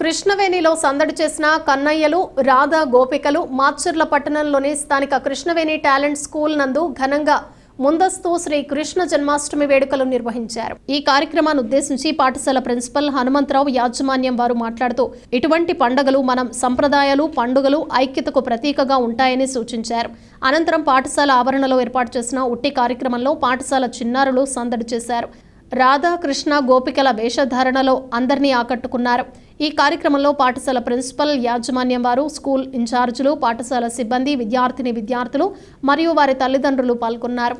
కృష్ణవేణిలో సందడి చేసిన కన్నయ్యలు రాధా గోపికలు మాచర్ల పట్టణంలోని స్థానిక కృష్ణవేణి టాలెంట్ స్కూల్ నందు ఘనంగా ముందస్తు శ్రీ కృష్ణ జన్మాష్టమి వేడుకలు నిర్వహించారు. ఈ కార్యక్రమాన్ని ఉద్దేశించి పాఠశాల ప్రిన్సిపల్ హనుమంతరావు యాజమాన్యం వారు మాట్లాడుతూ ఇటువంటి పండుగలు మనం సంప్రదాయాలు పండుగలు ఐక్యతకు ప్రతీకగా ఉంటాయని సూచించారు. అనంతరం పాఠశాల ఆవరణలో ఏర్పాటు చేసిన ఉట్టి కార్యక్రమంలో పాఠశాల చిన్నారులు సందడి చేశారు. రాధాకృష్ణ గోపికల వేషధారణలో అందరినీ ఆకట్టుకున్నారు. ఈ కార్యక్రమంలో పాఠశాల ప్రిన్సిపల్ యాజమాన్యం వారు స్కూల్ ఇన్ఛార్జీలు పాఠశాల సిబ్బంది విద్యార్థిని విద్యార్థులు మరియు వారి తల్లిదండ్రులు పాల్గొన్నారు.